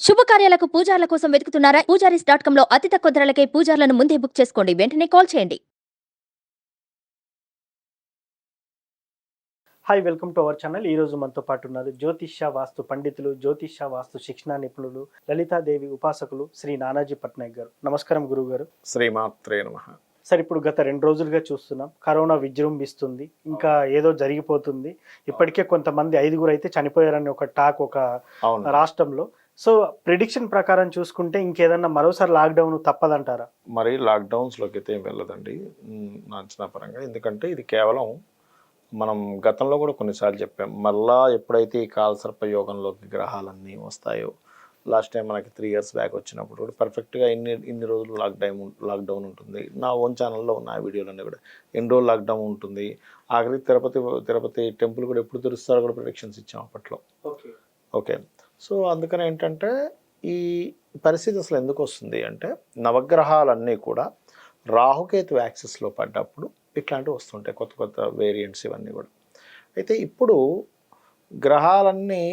శుభకార్యాలకు పూజార్ల కోసం వెతుకుతున్నారా? పూజారీస్ డాట్ కామ్లో అతి తక్కువ ధరలకే పూజార్లను ముందే బుక్ చేసుకోండి. వెంటనే కాల్ చేయండి. Hi welcome to our channel ఈ రోజు మనతో పాటు ఉన్నారు జ్యోతిష్య వాస్తు పండితులు జ్యోతిష్య వాస్తు శిక్షణా నిపుణులు లలితాదేవి ఉపాసకులు శ్రీ నానాజీ పట్నాయక్ గారు. నమస్కారం గురువు గారు శ్రీమాత్రే నమ. సార్ ఇప్పుడు గత రెండు రోజులుగా చూస్తున్నాం. కరోనా విజృంభిస్తుంది. ఇంకా ఏదో జరిగిపోతుంది. ఇప్పటికే కొంతమంది ఐదుగురు అయితే చనిపోయారని ఒక టాక్ ఒక రాష్ట్రంలో. సో ప్రిడిక్షన్ ప్రకారం చూసుకుంటే ఇంకేదన్నా మరోసారి లాక్డౌన్ తప్పదంటారా? మరి లాక్డౌన్స్లోకి అయితే ఏం వెళ్ళదండి. నా అంచనా పరంగా. ఎందుకంటే ఇది కేవలం మనం గతంలో కూడా కొన్నిసార్లు చెప్పాం. మళ్ళా ఎప్పుడైతే ఈ కాలసర్ప యోగంలోకి గ్రహాలన్నీ వస్తాయో లాస్ట్ టైం మనకి త్రీ ఇయర్స్ బ్యాక్ వచ్చినప్పుడు కూడా పర్ఫెక్ట్గా ఇన్ని ఇన్ని రోజులు లాక్డౌన్ లాక్డౌన్ ఉంటుంది. నా ఓన్ ఛానల్లో ఉన్న వీడియోలన్నీ కూడా ఎన్ని రోజులు లాక్డౌన్ ఉంటుంది. ఆఖరి తిరుపతి తిరుపతి టెంపుల్ కూడా ఎప్పుడు తెరుస్తారో కూడా ప్రొడిక్షన్స్ ఇచ్చాం అప్పట్లో. ఓకే. ఓకే. సో అందుకని ఏంటంటే ఈ పరిస్థితి అసలు ఎందుకు వస్తుంది అంటే నవగ్రహాలన్నీ కూడా రాహుకేతు యాక్సెస్లో పడ్డప్పుడు ఇట్లాంటివి వస్తుంటాయి కొత్త కొత్త వేరియంట్స్ ఇవన్నీ కూడా. అయితే ఇప్పుడు గ్రహాలన్నీ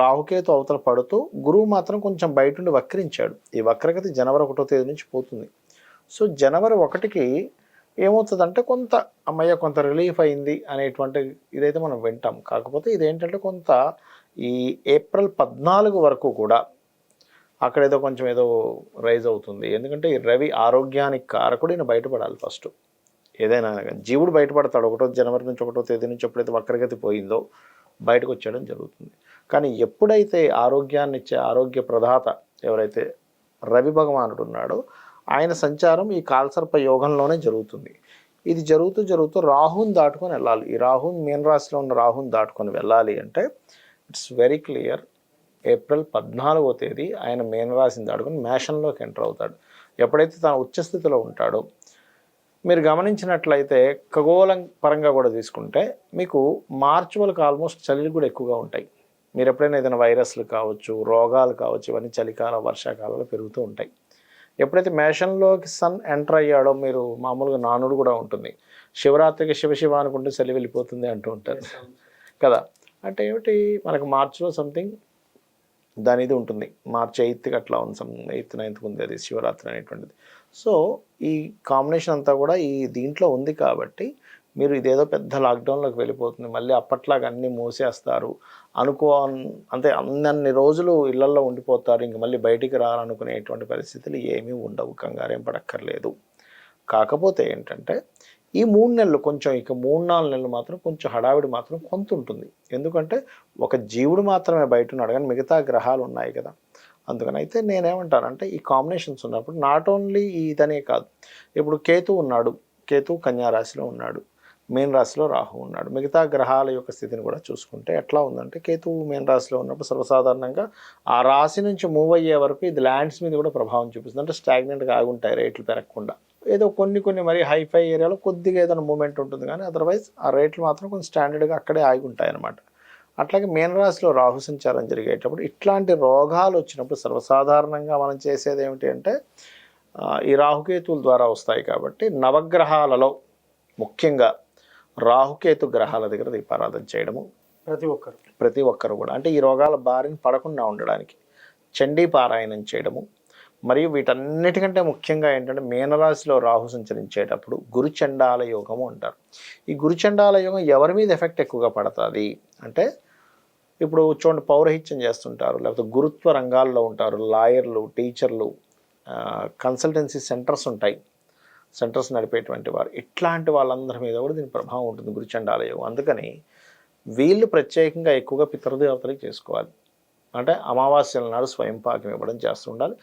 రాహుకేతు అవతల పడుతూ గురువు మాత్రం కొంచెం బయట నుండి వక్రించాడు. ఈ వక్రగతి జనవరి ఒకటో తేదీ నుంచి పోతుంది. సో జనవరి ఒకటికి ఏమవుతుందంటే కొంత అమ్మయ్య కొంత రిలీఫ్ అయింది అనేటువంటి ఇదైతే మనం వింటాం. కాకపోతే ఇదేంటంటే కొంత ఈ ఏప్రిల్ పద్నాలుగు వరకు కూడా అక్కడ ఏదో కొంచెం ఏదో రైజ్ అవుతుంది. ఎందుకంటే ఈ రవి ఆరోగ్యానికి కారకుడు ఈయన బయటపడాలి ఫస్ట్. ఏదైనా జీవుడు బయటపడతాడు. ఒకటో జనవరి నుంచి ఒకటో తేదీ నుంచి ఎప్పుడైతే వక్రగతి పోయిందో బయటకు వచ్చేయడం జరుగుతుంది. కానీ ఎప్పుడైతే ఆరోగ్యాన్ని ఇచ్చే ఆరోగ్య ప్రదాత ఎవరైతే రవి భగవానుడు ఉన్నాడో ఆయన సంచారం ఈ కాల్సర్ప యోగంలోనే జరుగుతుంది. ఇది జరుగుతూ జరుగుతూ రాహుని దాటుకొని వెళ్ళాలి. ఈ రాహుని మీన రాశిలో ఉన్న రాహుని దాటుకొని వెళ్ళాలి అంటే ఇట్స్ వెరీ క్లియర్. ఏప్రిల్ పద్నాలుగో తేదీ ఆయన మీనరాశిని దాటుకొని మేషంలోకి ఎంటర్ అవుతాడు. ఎప్పుడైతే తన ఉచ్చస్థితిలో ఉంటాడో మీరు గమనించినట్లయితే ఖగోళం పరంగా కూడా తీసుకుంటే మీకు మార్చి వాళ్ళకి ఆల్మోస్ట్ చలి కూడా ఎక్కువగా ఉంటాయి. మీరు ఎప్పుడైనా ఏదైనా వైరస్లు కావచ్చు రోగాలు కావచ్చు ఇవన్నీ చలికాలం వర్షాకాలంలో పెరుగుతూ ఉంటాయి. ఎప్పుడైతే మేషంలోకి సన్ ఎంటర్ అయ్యాడో మీరు మామూలుగా నానుడు కూడా ఉంటుంది. శివరాత్రికి శివ శివ అనుకుంటే చలి వెళ్ళిపోతుంది అంటూ ఉంటారు. కదా? అంటే ఏమిటి? మనకు మార్చిలో సంథింగ్ దాని ఇది ఉంటుంది. మార్చ్ ఎయిత్కి అట్లా ఉంది సమ్ ఎయిత్ నైన్త్కి ఉంది అది శివరాత్రి అనేటువంటిది. సో ఈ కాంబినేషన్ అంతా కూడా ఈ దీంట్లో ఉంది కాబట్టి మీరు ఇదేదో పెద్ద లాక్డౌన్లోకి వెళ్ళిపోతుంది మళ్ళీ అప్పట్లాగా అన్నీ మూసేస్తారు అనుకో అంటే అన్ని రోజులు ఇళ్ళలో ఉండిపోతారు ఇంక మళ్ళీ బయటికి రారనుకునేటువంటి పరిస్థితులు ఏమీ ఉండవు కంగారేం పడక్కర్లేదు. కాకపోతే ఏంటంటే ఈ మూడు నెలలు కొంచెం ఇక మూడు నాలుగు నెలలు మాత్రం కొంచెం హడావిడి మాత్రం కొంత ఉంటుంది ఎందుకంటే ఒక జీవుడు మాత్రమే బయట ఉన్నాడు కానీ మిగతా గ్రహాలు ఉన్నాయి కదా. అందుకని అయితే నేనేమంటానంటే ఈ కాంబినేషన్స్ ఉన్నప్పుడు నాట్ ఓన్లీ ఇదనే కాదు. ఇప్పుడు కేతు ఉన్నాడు కేతు కన్యా రాశిలో ఉన్నాడు. మీన రాశిలో రాహు ఉన్నాడు. మిగతా గ్రహాల యొక్క స్థితిని కూడా చూసుకుంటే ఎట్లా ఉందంటే కేతువు మీన రాశిలో ఉన్నప్పుడు సర్వసాధారణంగా ఆ రాశి నుంచి మూవ్ అయ్యే వరకు ఇది ల్యాండ్స్ మీద కూడా ప్రభావం చూపిస్తుంది. అంటే స్టాగ్నెంట్గా ఆగుంటాయి రేట్లు పెరగకుండా. ఏదో కొన్ని కొన్ని మరి హైఫై ఏరియాలో కొద్దిగా ఏదైనా మూమెంట్ ఉంటుంది కానీ అదర్వైజ్ ఆ రేట్లు మాత్రం కొంచెం స్టాండర్డ్గా అక్కడే ఆగి ఉంటాయి అనమాట అట్లాగే మీనరాశిలో రాహు సంచారం జరిగేటప్పుడు ఇట్లాంటి రోగాలు వచ్చినప్పుడు సర్వసాధారణంగా మనం చేసేది ఏమిటి అంటే ఈ రాహుకేతువుల ద్వారా వస్తాయి కాబట్టి నవగ్రహాలలో ముఖ్యంగా రాహుకేతు గ్రహాల దగ్గర దీపారాధన చేయడము. ప్రతి ఒక్కరు. ప్రతి ఒక్కరు కూడా. అంటే ఈ రోగాల బారిన పడకుండా ఉండడానికి చండీ పారాయణం చేయడము. మరియు వీటన్నిటికంటే ముఖ్యంగా ఏంటంటే మీనరాశిలో రాహు సంచరించేటప్పుడు గురుచండాల యోగము అంటారు. ఈ గురుచండాల యోగం ఎవరి మీద ఎఫెక్ట్ ఎక్కువగా పడుతుంది? అంటే ఇప్పుడు చూడండి పౌరహిత్యం చేస్తుంటారు లేకపోతే గురుత్వ రంగాల్లో ఉంటారు లాయర్లు టీచర్లు కన్సల్టెన్సీ సెంటర్స్ ఉంటాయి. సెంటర్స్ నడిపేటువంటి వారు. ఇట్లాంటి వాళ్ళందరి మీద కూడా దీని ప్రభావం ఉంటుంది. గురుచండాల అందుకని వీళ్ళు ప్రత్యేకంగా ఎక్కువగా పితృదేవతలకు చేసుకోవాలి. అంటే అమావాస్యల నాడు స్వయం పాకం ఇవ్వడం చేస్తూ ఉండాలి.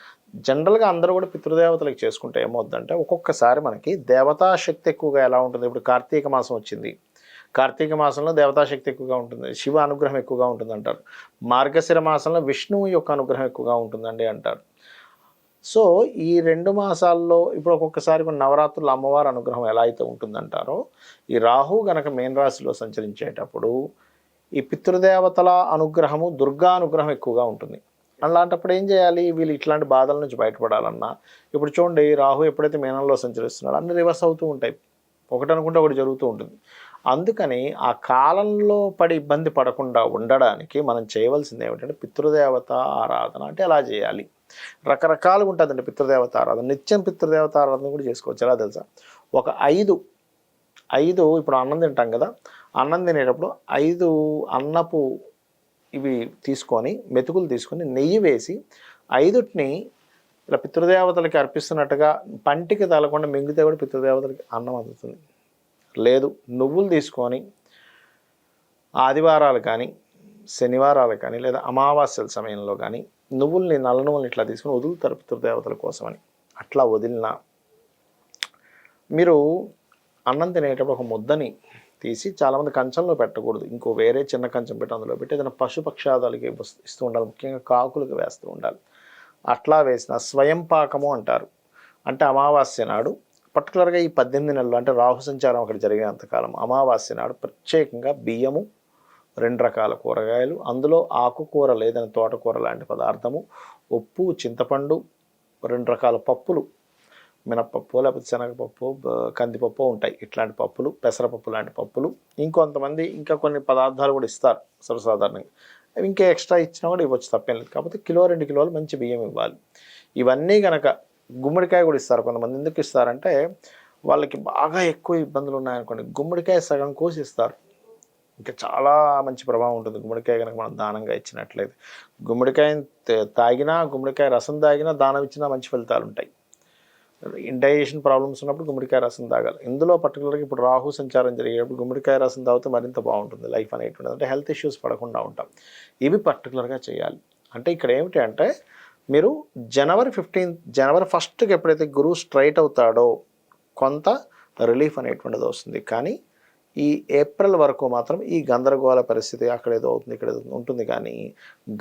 జనరల్గా అందరూ కూడా పితృదేవతలకు చేసుకుంటే ఏమవుద్దంటే ఒక్కొక్కసారి మనకి దేవతా శక్తి ఎక్కువగా ఎలా ఉంటుంది? ఇప్పుడు కార్తీక మాసం వచ్చింది. కార్తీక మాసంలో దేవతాశక్తి ఎక్కువగా ఉంటుంది. శివ అనుగ్రహం ఎక్కువగా ఉంటుంది అంటారు మార్గశిర మాసంలో విష్ణువు యొక్క అనుగ్రహం ఎక్కువగా ఉంటుందండి అంటారు. సో ఈ రెండు మాసాల్లో ఇప్పుడు ఒక్కొక్కసారి మన నవరాత్రులు అమ్మవారి అనుగ్రహం ఎలా అయితే ఉంటుందంటారో ఈ రాహు గనక మేన్ రాశిలో సంచరించేటప్పుడు ఈ పితృదేవతల అనుగ్రహము దుర్గా అనుగ్రహం ఎక్కువగా ఉంటుంది. అలాంటప్పుడు ఏం చేయాలి? వీళ్ళు ఇట్లాంటి బాధల నుంచి బయటపడాలన్నా ఇప్పుడు చూడండి రాహు ఎప్పుడైతే మేనంలో సంచరిస్తున్నాడో అన్ని రివర్స్ అవుతూ ఉంటాయి. ఒకటి అనుకుంటే ఒకటి జరుగుతూ ఉంటుంది. అందుకని ఆ కాలంలో పడి ఇబ్బంది పడకుండా ఉండడానికి మనం చేయవలసింది ఏమిటంటే పితృదేవత ఆరాధన అంటే ఎలా చేయాలి? రకరకాలుగా ఉంటుందండి పితృదేవత ఆరాధన. నిత్యం పితృదేవత ఆరాధన కూడా చేసుకోవచ్చు. ఎలా తెలుసా? ఒక ఐదు ఐదు ఇప్పుడు అన్నం తింటాం కదా అన్నం తినేటప్పుడు ఐదు అన్నపు ఇవి తీసుకొని మెతుకులు తీసుకొని నెయ్యి వేసి ఐదుటిని ఇలా పితృదేవతలకి అర్పిస్తున్నట్టుగా పంటికి తలకుండా మింగితే కూడా పితృదేవతలకి అన్నం అందుతుంది. లేదు నువ్వులు తీసుకొని ఆదివారాలు కానీ శనివారాలు కానీ లేదా అమావాస్యల సమయంలో కానీ నువ్వుల్ని నల్ల నువ్వుల్ని ఇట్లా తీసుకొని వదులుతారు పితృదేవతల కోసమని. అట్లా వదిలిన మీరు అన్నం తినేటప్పుడు ఒక ముద్దని తీసి చాలామంది కంచంలో పెట్టకూడదు. ఇంకో వేరే చిన్న కంచం పెట్టి అందులో పెట్టి ఏదైనా పశుపక్షాదాలకి ఇస్తూ ఉండాలి. ముఖ్యంగా కాకులకు వేస్తూ ఉండాలి. అట్లా వేసిన స్వయం పాకము అంటారు. అంటే అమావాస్య నాడు పర్టికులర్గా ఈ పద్దెనిమిది నెలలు అంటే రాహు సంచారం అక్కడ జరిగినంతకాలం అమావాస్య నాడు ప్రత్యేకంగా బియ్యము రెండు రకాల కూరగాయలు. అందులో ఆకుకూర లేదని తోటకూర లాంటి పదార్థము ఉప్పు చింతపండు రెండు రకాల పప్పులు మినప్పప్పు లేకపోతే శనగపప్పు కందిపప్పు ఉంటాయి. ఇట్లాంటి పప్పులు పెసరపప్పు లాంటి పప్పులు. ఇంకొంతమంది ఇంకా కొన్ని పదార్థాలు కూడా ఇస్తారు సర్వసాధారణంగా. అవి ఇంకా ఎక్స్ట్రా ఇచ్చినా కూడా ఇవ్వచ్చు తప్పేం లేదు. కాకపోతే కిలో రెండు కిలోలు మంచి బియ్యం ఇవ్వాలి. ఇవన్నీ కనుక గుమ్మడికాయ కూడా ఇస్తారు కొంతమంది. ఎందుకు ఇస్తారంటే వాళ్ళకి బాగా ఎక్కువ ఇబ్బందులు ఉన్నాయనుకోండి. గుమ్మడికాయ సగం కోసి ఇస్తారు. ఇంకా చాలా మంచి ప్రభావం ఉంటుంది. గుమ్మడికాయ కనుక మనం దానంగా ఇచ్చినట్లయితే. గుమ్మడికాయ తాగినా గుమ్మడికాయ రసం తాగినా దానం ఇచ్చినా మంచి ఫలితాలు ఉంటాయి. ఇండైజేషన్ ప్రాబ్లమ్స్ ఉన్నప్పుడు గుమ్మడికాయ రసం తాగాలి. ఇందులో పర్టికులర్గా ఇప్పుడు రాహు సంచారం జరిగేటప్పుడు గుమ్మడికాయ రసం తాగితే మరింత బాగుంటుంది. లైఫ్ అనేటువంటిది అంటే హెల్త్ ఇష్యూస్ పడకుండా ఉంటాం. ఇవి పర్టికులర్గా చేయాలి. అంటే ఇక్కడ ఏమిటి అంటే మీరు జనవరి ఫిఫ్టీన్త్ జనవరి ఫస్ట్కి ఎప్పుడైతే గురువు స్ట్రైట్ అవుతాడో కొంత రిలీఫ్ అనేటువంటిది వస్తుంది. కానీ ఈ ఏప్రిల్ వరకు మాత్రం ఈ గందరగోళ పరిస్థితి అక్కడ ఏదో అవుతుంది ఇక్కడ ఏదో ఉంటుంది. కానీ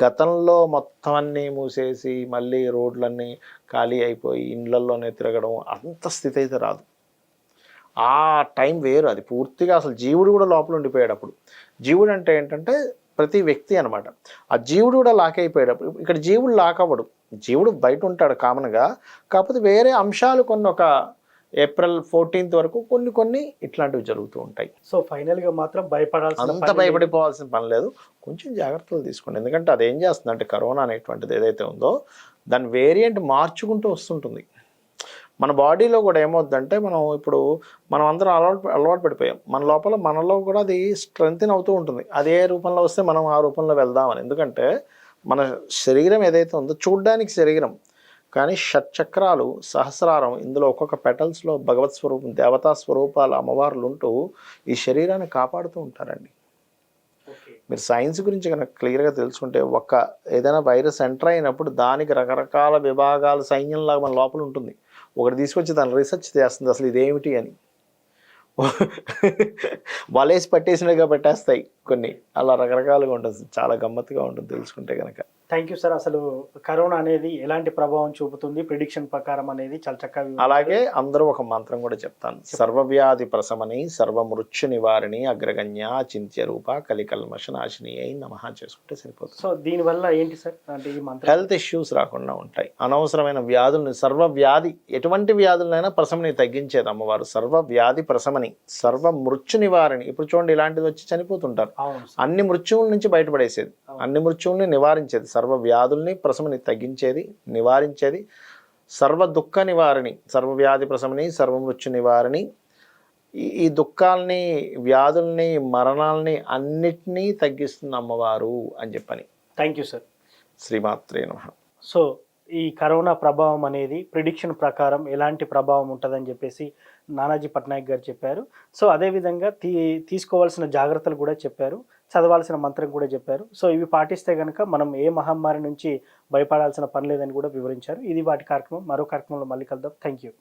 గతంలో మొత్తం అన్నీ మూసేసి మళ్ళీ రోడ్లన్నీ ఖాళీ అయిపోయి ఇండ్లల్లోనే తిరగడం అంత స్థితి అయితే రాదు. ఆ టైం వేరు. అది పూర్తిగా అసలు జీవుడు కూడా లోపల ఉండిపోయాడు అప్పుడు జీవుడు అంటే ఏంటంటే ప్రతి వ్యక్తి అనమాట ఆ జీవుడు కూడా లాక్ అయిపోయేటప్పుడు ఇక్కడ జీవుడు లాక్ అవ్వడు. జీవుడు బయట ఉంటాడు కామన్గా. కాకపోతే వేరే అంశాలు కొన్ని ఒక ఏప్రిల్ ఫోర్టీన్త్ వరకు కొన్ని కొన్ని ఇట్లాంటివి జరుగుతూ ఉంటాయి. సో ఫైనల్గా మాత్రం భయపడాల్సిన అంత. భయపడిపోవాల్సిన పని లేదు. కొంచెం జాగ్రత్తలు తీసుకోండి. ఎందుకంటే అది ఏం చేస్తుంది అంటే కరోనా అనేటువంటిది ఏదైతే ఉందో దాని వేరియంట్ మార్చుకుంటూ వస్తుంటుంది. మన బాడీలో కూడా ఏమవుద్దంటే మనం ఇప్పుడు మనం అందరం అలవాటు అలవాటు పడిపోయాం. మన లోపల మనలో కూడా అది స్ట్రెంగ్త్ అవుతూ ఉంటుంది. అది ఏ రూపంలో వస్తే మనం ఆ రూపంలో వెళ్దామని. ఎందుకంటే మన శరీరం ఏదైతే ఉందో చూడ్డానికి శరీరం కానీ షట్చక్రాలు సహస్రారం. ఇందులో ఒక్కొక్క పెటల్స్లో భగవత్ స్వరూపం దేవతా స్వరూపాల అమ్మవార్లు ఉంటూ ఈ శరీరాన్ని కాపాడుతూ ఉంటారండి. మీరు సైన్స్ గురించి కనుక క్లియర్గా తెలుసుకుంటే ఒక ఏదైనా వైరస్ ఎంటర్ అయినప్పుడు దానికి రకరకాల విభాగాల సైన్యంలాగా మన లోపల ఉంటుంది. ఒకటి తీసుకొచ్చి దాన్ని రీసెర్చ్ చేస్తుంది అసలు ఇదేమిటి అని. వలేసి పట్టేసినట్టుగా పెట్టేస్తాయి. కొన్ని అలా రకరకాలుగా ఉంటుంది. చాలా గమ్మత్తుగా ఉంటుంది తెలుసుకుంటే కనుక థ్యాంక్ యూ సార్ అసలు కరోనా అనేది ఎలాంటి ప్రభావం చూపుతుంది? ప్రిడిక్షన్ ప్రకారం అనేది చాలా చక్కగా. అలాగే అందరూ ఒక మంత్రం కూడా చెప్తాను. సర్వవ్యాధి ప్రసమని సర్వమృత్యు నివారిణి అగ్రగణ్య చింత్య రూప కలికల్మష నాశిని అయి నమః చేసుకుంటే సరిపోతుంది. సో దీని వల్ల ఏంటి సార్ అంటే ఈ మంత్రం. హెల్త్ ఇష్యూస్ రాకుండా ఉంటాయి. అనవసరమైన వ్యాధుల్ని సర్వ వ్యాధి ఎటువంటి వ్యాధులైనా ప్రసమని తగ్గించేది అమ్మవారు. సర్వ వ్యాధి ప్రసమని సర్వ మృత్యు నివారిణి. ఇప్పుడు చూడండి ఇలాంటిది వచ్చి చనిపోతుంటారు. అన్ని మృత్యువుల నుంచి బయటపడేసేది. అన్ని మృత్యువుల్ని నివారించేది. సర్వ వ్యాధుల్ని ప్రసమని తగ్గించేది నివారించేది. సర్వ దుఃఖ నివారిణి సర్వ వ్యాధి ప్రసమని సర్వ మృత్యు నివారిణి. ఈ ఈ దుఃఖాలని వ్యాధుల్ని మరణాలని అన్నిటినీ తగ్గిస్తుంది అమ్మవారు అని చెప్పని. Thank you sir. శ్రీమాత్రే నమః. సో ఈ కరోనా ప్రభావం అనేది ప్రిడిక్షన్ ప్రకారం ఎలాంటి ప్రభావం ఉంటుందని చెప్పేసి నానాజీ పట్నాయక్ గారు చెప్పారు. సో అదేవిధంగా తీ తీసుకోవాల్సిన జాగ్రత్తలు కూడా చెప్పారు. చదవాల్సిన మంత్రం కూడా చెప్పారు. సో ఇవి పాటిస్తే కనుక మనం ఏ మహమ్మారి నుంచి భయపడాల్సిన పని లేదని కూడా వివరించారు. ఇది వాటి కార్యక్రమం. మరో కార్యక్రమంలో మళ్ళీ కలుద్దాం. Thank you